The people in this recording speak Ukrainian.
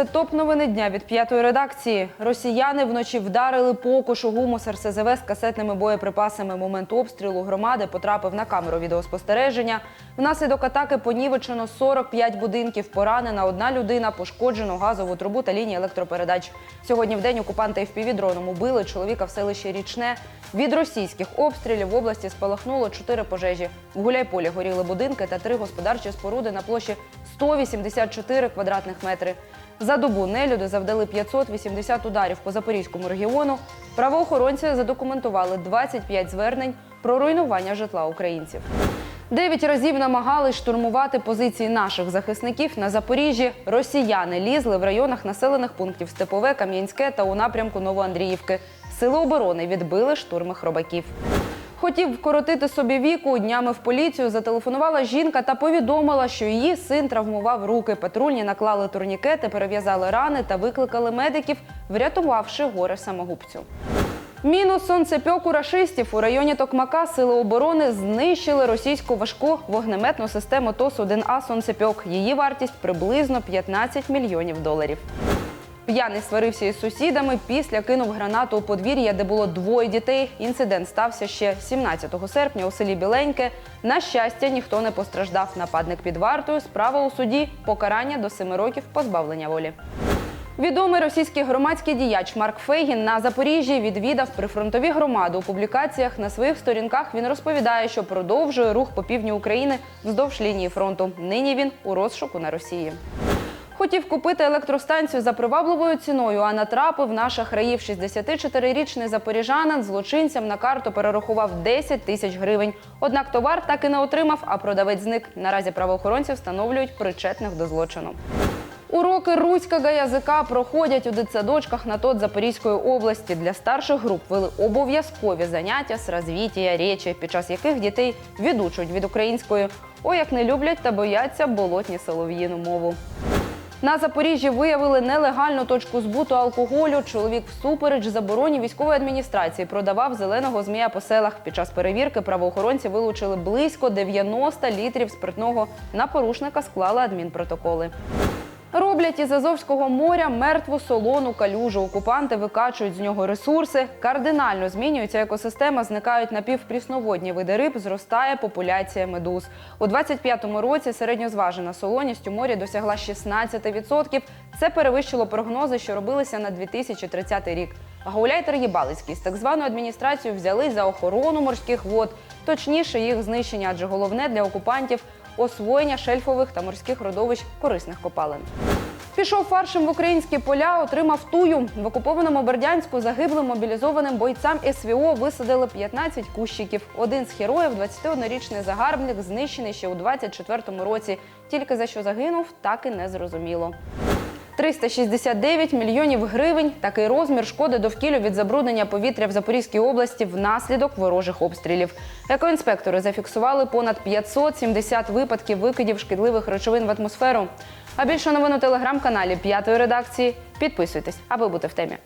це топ новини дня від п'ятої редакції. Росіяни вночі вдарили по кошу гумус РСЗВ з касетними боєприпасами. Момент обстрілу громади потрапив на камеру відеоспостереження. Внаслідок атаки понівечено 45 будинків. Поранена одна людина, пошкоджено газову трубу та лінії електропередач. Сьогодні в день окупанти FPV-дроном убили чоловіка в селищі Річне. Від російських обстрілів в області спалахнуло чотири пожежі. В Гуляйполі горіли будинки та три господарчі споруди на площі 184 квадратних метри. За добу нелюди завдали 580 ударів по Запорізькому регіону. Правоохоронці задокументували 25 звернень про руйнування житла українців. Дев'ять разів намагались штурмувати позиції наших захисників на Запоріжжі. Росіяни лізли в районах населених пунктів Степове, Кам'янське та у напрямку Новоандріївки. Сили оборони відбили штурми хробаків. Хотів вкоротити собі віку. Днями в поліцію зателефонувала жінка та повідомила, що її син травмував руки. Патрульні наклали турнікети, перев'язали рани та викликали медиків, врятувавши горе самогубцю. Мінус сонцепьоку рашистів у районі Токмака сили оборони знищили російську важку вогнеметну систему ТОС-1А «Сонцепьок». Її вартість приблизно 15 мільйонів доларів. П'яний сварився із сусідами. Після кинув гранату у подвір'я, де було двоє дітей. Інцидент стався ще 17 серпня у селі Біленьке. На щастя, ніхто не постраждав. Нападник під вартою. Справа у суді. Покарання до 7 років позбавлення волі. Відомий російський громадський діяч Марк Фейгін на Запоріжжі відвідав прифронтові громади. У публікаціях на своїх сторінках він розповідає, що продовжує рух по півдню України вздовж лінії фронту. Нині він у розшуку на Росії. Хотів купити електростанцію за привабливою ціною, а натрапив на шахраїв 64-річний запоріжанин злочинцям на карту перерахував 10 тисяч гривень. Однак товар так і не отримав, а продавець зник. Наразі правоохоронці встановлюють причетних до злочину. Уроки руського язика проходять у дитсадочках на тот Запорізької області. Для старших груп вели обов'язкові заняття з розвіття речі, під час яких дітей відучують від української. Ой, як не люблять та бояться болотні солов'їну мову. На Запоріжжі виявили нелегальну точку збуту алкоголю. Чоловік всупереч забороні військової адміністрації продавав зеленого змія по селах. Під час перевірки правоохоронці вилучили близько 90 літрів спиртного. На порушника склали адмінпротоколи. Роблять із Азовського моря мертву солону калюжу. Окупанти викачують з нього ресурси. Кардинально змінюється екосистема, зникають напівпрісноводні види риб, зростає популяція медуз. У 25-му році середньозважена солоність у морі досягла 16%. Це перевищило прогнози, що робилися на 2030 рік. Гауляйтер Єбалицький з так званою адміністрацією взяли за охорону морських вод, точніше їх знищення, адже головне для окупантів освоєння шельфових та морських родовищ корисних копалин. Пішов фаршем в українські поля, отримав тую. В окупованому Бердянську загиблим мобілізованим бойцям СВО висадили 15 кущиків. Один з героїв, 21-річний загарбник, знищений ще у 24-му році. Тільки за що загинув, так і не зрозуміло. 369 мільйонів гривень – такий розмір шкоди довкіллю від забруднення повітря в Запорізькій області внаслідок ворожих обстрілів. Екоінспектори зафіксували понад 570 випадків викидів шкідливих речовин в атмосферу. А більше новин у телеграм-каналі п'ятої редакції. Підписуйтесь, аби бути в темі.